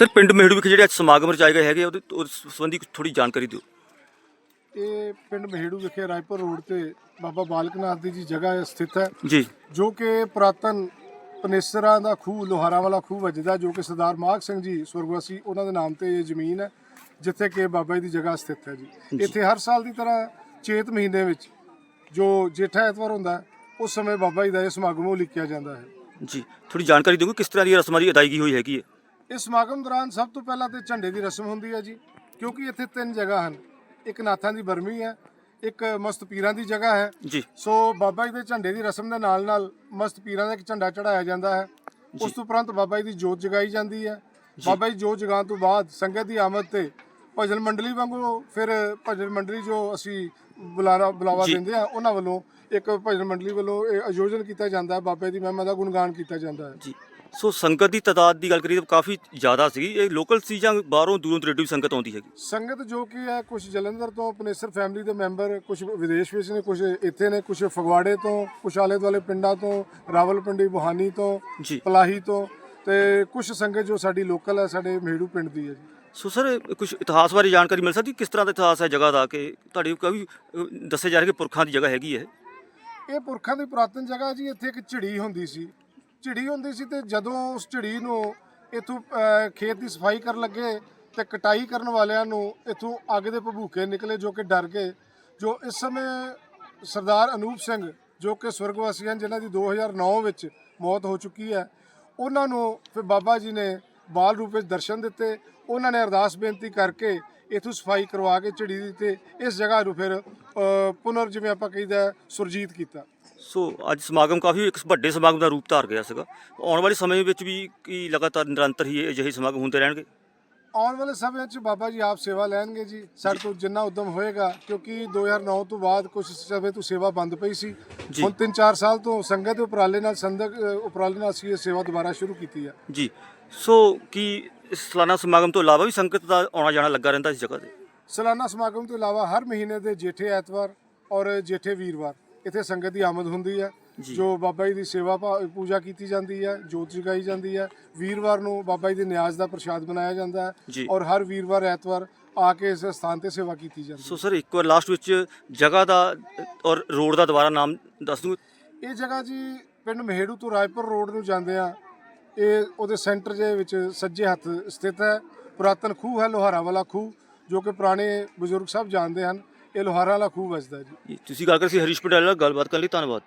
Sir ਪਿੰਡ ਮਹਿੜੂ ਵਿਖੇ ਜਿਹੜੇ ਅੱਜ ਸਮਾਗਮ ਰਚਾਏ ਗਏ ਹੈਗੇ ਉਹਦੇ ਉਸ ਸੰਬੰਧੀ ਥੋੜੀ ਜਾਣਕਾਰੀ ਦਿਓ। ਇਹ ਪਿੰਡ ਮਹੇੜੂ ਵਿਖੇ ਰਾਏਪੁਰ ਰੋਡ ਤੇ ਬਾਬਾ ਬਾਲਕ ਨਾਥ ਦੀ ਜੀ ਜਗ੍ਹਾ ਸਥਿਤ ਹੈ। ਜੀ। ਜੋ ਕਿ ਪੁਰਾਤਨ ਪਨੇਸਰਾਂ ਦਾ ਖੂਹ ਲੋਹਾਰਾਂ ਵਾਲਾ ਖੂਹ ਵੱਜਦਾ ਜੋ ਕਿ ਸਰਦਾਰ ਮਾਘ ਸਿੰਘ ਜੀ ਸੁਰਗਵਾਸੀ ਉਹਨਾਂ ਦੇ ਨਾਮ ਤੇ ਇਹ ਜ਼ਮੀਨ ਹੈ ਜਿੱਥੇ ਕਿ ਬਾਬਾ ਜੀ ਦੀ ਜਗ੍ਹਾ ਸਥਿਤ ਹੈ ਜੀ। ਇੱਥੇ ਹਰ ਸਾਲ ਦੀ ਤਰ੍ਹਾਂ ਚੇਤ ਮਹੀਨੇ ਵਿੱਚ ਜੋ ਜੇਠਾ ਐਤਵਾਰ ਹੁੰਦਾ ਉਸ ਸਮੇਂ ਬਾਬਾ ਜੀ ਦਾ ਇਹ ਸਮਾਗਮ ਉਹ ਲਿਖਿਆ ਜਾਂਦਾ ਹੈ। ਜੀ ਥੋੜੀ ਜਾਣਕਾਰੀ ਦਿਓ ਕਿਸ ਤਰ੍ਹਾਂ ਦੀ ਰਸਮਾਂ ਦੀ ਅਦਾਇਗੀ ਹੋਈ ਹੈਗੀ ਹੈ? ਇਸ ਸਮਾਗਮ ਦੌਰਾਨ ਸਭ ਤੋਂ ਪਹਿਲਾਂ ਤੇ ਝੰਡੇ ਦੀ ਰਸਮ ਹੁੰਦੀ ਹੈ ਜੀ ਕਿਉਂਕਿ ਇੱਥੇ ਤਿੰਨ ਜਗ੍ਹਾ ਹਨ। ਇੱਕ ਨਾਥਾਂ ਦੀ ਬਰਮੀ ਹੈ ਇੱਕ ਮਸਤ ਪੀਰਾਂ ਦੀ ਜਗ੍ਹਾ ਹੈ। ਜੀ। ਸੋ ਬਾਬਾ ਜੀ ਦੇ ਝੰਡੇ ਦੀ ਰਸਮ ਦੇ ਨਾਲ ਨਾਲ ਮਸਤ ਪੀਰਾਂ ਦਾ ਇੱਕ ਝੰਡਾ ਚੜਾਇਆ ਜਾਂਦਾ ਹੈ। ਉਸ ਤੋਂ ਉਪਰੰਤ ਬਾਬਾ ਜੀ ਦੀ ਜੋਤ ਜਗਾਈ ਜਾਂਦੀ ਹੈ। ਬਾਬਾ ਜੀ ਜੋਤ ਜਗਾਉਣ ਤੋਂ ਬਾਅਦ ਸੰਗਤ ਦੀ ਆਮਦ ਤੇ ਭਜਨ ਮੰਡਲੀ ਵਾਂਗੂ ਫਿਰ ਭਜਨ ਮੰਡਲੀ ਜੋ ਅਸੀਂ ਬੁਲਾਰਾ ਬੁਲਾਵਾ। ਦਿੰਦੇ ਆ ਉਹਨਾਂ ਵੱਲੋਂ ਇੱਕ ਭਜਨ ਮੰਡਲੀ ਵੱਲੋਂ ਇਹ ਆਯੋਜਨ ਕੀਤਾ ਜਾਂਦਾ ਹੈ। ਬਾਬੇ ਦੀ ਮਹਿਮਾ ਦਾ ਗੁਣਗਾਨ ਕੀਤਾ ਜਾਂਦਾ ਹੈ। ਜੀ। ਸੋ ਸੰਗਤ ਦੀ ਤਾਦਾਦ ਦੀ ਗੱਲ ਕਰੀਏ ਤਾਂ ਕਾਫੀ ਜ਼ਿਆਦਾ ਸੀ ਇਹ ਲੋਕਲ ਸੀ ਜਾਂ ਬਾਹਰੋਂ ਦੂਰੋਂ ਦਰੇਡੀ ਸੰਗਤ ਆਉਂਦੀ ਹੈਗੀ? ਸੰਗਤ ਜੋ ਕਿ ਹੈ ਕੁਝ ਜਲੰਧਰ ਤੋਂ ਪਨੇਸਰ ਫੈਮਿਲੀ ਦੇ ਮੈਂਬਰ ਕੁਝ ਵਿਦੇਸ਼ ਵਿੱਚ ਨੇ ਕੁਝ ਇੱਥੇ ਨੇ ਕੁਝ ਫਗਵਾੜੇ ਤੋਂ ਕੁਝ ਆਲੇ ਦੁਆਲੇ ਪਿੰਡਾਂ ਤੋਂ ਰਾਵਲਪਿੰਡੀ ਬੁਹਾਨੀ ਤੋਂ ਜੀ। ਪਲਾਹੀ ਤੋਂ ਤੇ ਕੁਝ ਸੰਗਤ ਜੋ ਸਾਡੀ ਲੋਕਲ ਹੈ ਸਾਡੇ ਮੇੜੂ ਪਿੰਡ ਦੀ ਹੈ ਜੀ। ਸੋ ਸਰ ਕੁਝ ਇਤਿਹਾਸ ਬਾਰੇ ਜਾਣਕਾਰੀ ਮਿਲ ਸਕਦੀ? ਕਿਸ ਤਰ੍ਹਾਂ ਦਾ ਇਤਿਹਾਸ ਹੈ ਜਗ੍ਹਾ ਦਾ ਕਿ ਤੁਹਾਡੀ ਅਹ, ਦੱਸਿਆ ਜਾ ਰਿਹਾ ਕਿ ਪੁਰਖਾਂ ਦੀ ਜਗ੍ਹਾ ਹੈਗੀ ਹੈ ਇਹ ਪੁਰਖਾਂ ਦੀ ਪੁਰਾਤਨ ਜਗ੍ਹਾ ਜੀ ਇੱਥੇ ਇੱਕ ਝਿੜੀ ਹੁੰਦੀ ਸੀ। ਝਿੜੀ ਹੁੰਦੀ ਸੀ ਤੇ ਜਦੋਂ ਉਸ ਝਿੜੀ ਨੂੰ ਇਥੋਂ ਖੇਤ ਦੀ ਸਫ਼ਾਈ ਕਰਨ ਲੱਗੇ ਤੇ ਕਟਾਈ ਕਰਨ ਵਾਲਿਆਂ ਨੂੰ ਇਥੋਂ ਅੱਗ ਦੇ ਭਭੂਕੇ ਨਿਕਲੇ ਜੋ ਕਿ ਡਰ ਗਏ, ਜੋ ਇਸ ਸਮੇਂ ਸਰਦਾਰ ਅਨੂਪ ਸਿੰਘ, ਜੋ ਕਿ ਸਵਰਗਵਾਸੀ ਹਨ, ਜਿਨ੍ਹਾਂ ਦੀ 2009 ਵਿੱਚ ਮੌਤ ਹੋ ਚੁੱਕੀ ਹੈ, ਉਹਨਾਂ ਨੂੰ ਫਿਰ ਬਾਬਾ ਜੀ ਨੇ ਬਾਲ ਰੂਪ ਵਿੱਚ ਦਰਸ਼ਨ ਦਿੱਤੇ, ਉਹਨਾਂ ਨੇ ਅਰਦਾਸ ਬੇਨਤੀ ਕਰਕੇ ਇਥੋਂ ਸਫ਼ਾਈ ਕਰਵਾ ਕੇ ਝਿੜੀ ਦੀ ਤੇ ਇਸ ਜਗ੍ਹਾ ਨੂੰ ਫਿਰ ਪੁਨਰ ਜਿਵੇਂ ਆਪਾਂ ਕਹਿੰਦਾ ਸੁਰਜੀਤ ਕੀਤਾ। ਸੋ ਅੱਜ ਸਮਾਗਮ ਕਾਫੀ ਇੱਕ ਵੱਡੇ ਸਮਾਗਮ ਦਾ ਰੂਪ ਧਾਰ ਗਿਆ ਸੀਗਾ। ਆਉਣ ਵਾਲੇ ਸਮੇਂ ਵਿੱਚ ਵੀ ਕੀ ਲਗਾਤਾਰ ਨਿਰੰਤਰ ਹੀ ਅਜਿਹੇ ਸਮਾਗਮ ਹੁੰਦੇ ਰਹਿਣਗੇ? ਆਉਣ ਵਾਲੇ ਸਮੇਂ 'ਚ ਬਾਬਾ ਜੀ ਆਪ ਸੇਵਾ ਲੈਣਗੇ ਜੀ। ਸਾਡੇ ਤੋਂ ਜਿੰਨਾ ਉਦਮ ਹੋਏਗਾ ਕਿਉਂਕਿ 2009 ਤੋਂ ਬਾਅਦ ਕੁਝ ਸਮੇਂ ਤੋਂ ਸੇਵਾ ਬੰਦ ਪਈ ਸੀ। ਹੁਣ 3-4 ਸਾਲ ਤੋਂ ਸੰਗਤ ਉਪਰਾਲੇ ਨਾਲ ਸੰਦਕ ਉਪਰਾਲੇ ਨਾਲ ਅਸੀਂ ਇਹ ਸੇਵਾ ਦੁਬਾਰਾ ਸ਼ੁਰੂ ਕੀਤੀ ਹੈ। ਜੀ। ਸੋ ਕੀ ਇਸ ਸਾਲਾਨਾ ਸਮਾਗਮ ਤੋਂ ਇਲਾਵਾ ਵੀ ਸੰਗਤ ਦਾ ਆਉਣਾ ਜਾਣਾ ਲੱਗਾ ਰਹਿੰਦਾ ਇਸ ਜਗ੍ਹਾ ਤੇ? ਸਾਲਾਨਾ ਸਮਾਗਮ ਤੋਂ ਇਲਾਵਾ ਹਰ ਮਹੀਨੇ ਦੇ ਜੇਠੇ ਐਤਵਾਰ ਔਰ ਜੇਠੇ ਵੀਰਵਾਰ ਇੱਥੇ ਸੰਗਤ ਦੀ ਆਮਦ ਹੁੰਦੀ ਹੈ ਜੀ। ਬਾਬਾ ਜੀ ਦੀ ਸੇਵਾ ਪੂਜਾ ਕੀਤੀ ਜਾਂਦੀ ਹੈ ਜੋਤ ਜਗਾਈ ਜਾਂਦੀ ਹੈ। ਵੀਰਵਾਰ ਨੂੰ ਬਾਬਾ ਜੀ ਦੇ ਨਿਆਜ਼ ਦਾ ਪ੍ਰਸ਼ਾਦ ਬਣਾਇਆ ਜਾਂਦਾ। ਹੈ ਔਰ ਹਰ ਵੀਰਵਾਰ ਐਤਵਾਰ ਆ ਕੇ ਇਸ ਸਥਾਨ ਤੇ ਸੇਵਾ ਕੀਤੀ ਜਾਂਦੀ ਹੈ। ਸੋ ਸਰ ਇੱਕ ਵਾਰ ਲਾਸਟ ਵਿੱਚ ਜਗ੍ਹਾ ਦਾ ਔਰ ਰੋਡ ਦਾ ਦੁਬਾਰਾ ਨਾਮ ਦੱਸ ਦੂੰਗੇ ਇਹ ਜਗ੍ਹਾ ਜੀ ਪਿੰਡ ਮਹੇੜੂ ਤੋਂ ਰਾਏਪੁਰ ਰੋਡ ਨੂੰ ਜਾਂਦੇ ਆ ਇਹ ਉਹਦੇ ਸੈਂਟਰ ਦੇ ਵਿੱਚ ਸੱਜੇ ਹੱਥ ਸਥਿਤ ਹੈ। ਪੁਰਾਤਨ ਖੂਹ ਹੈ ਲੋਹਾਰਾਂ ਵਾਲਾ ਖੂਹ, ਜੋ ਕਿ ਪੁਰਾਣੇ ਬਜ਼ੁਰਗ ਸਭ ਜਾਣਦੇ ਹਨ। ਇਹ ਲੋਹਾਰਾਂ ਵਾਲਾ ਖੂਹ ਵਸਦਾ ਜੀ, ਤੁਸੀਂ ਗੱਲ ਕਰ ਸੀ ਹਰੀਸ਼ ਪਟੇਲ ਨਾਲ, ਗੱਲਬਾਤ ਕਰਨ ਲਈ, ਧੰਨਵਾਦ।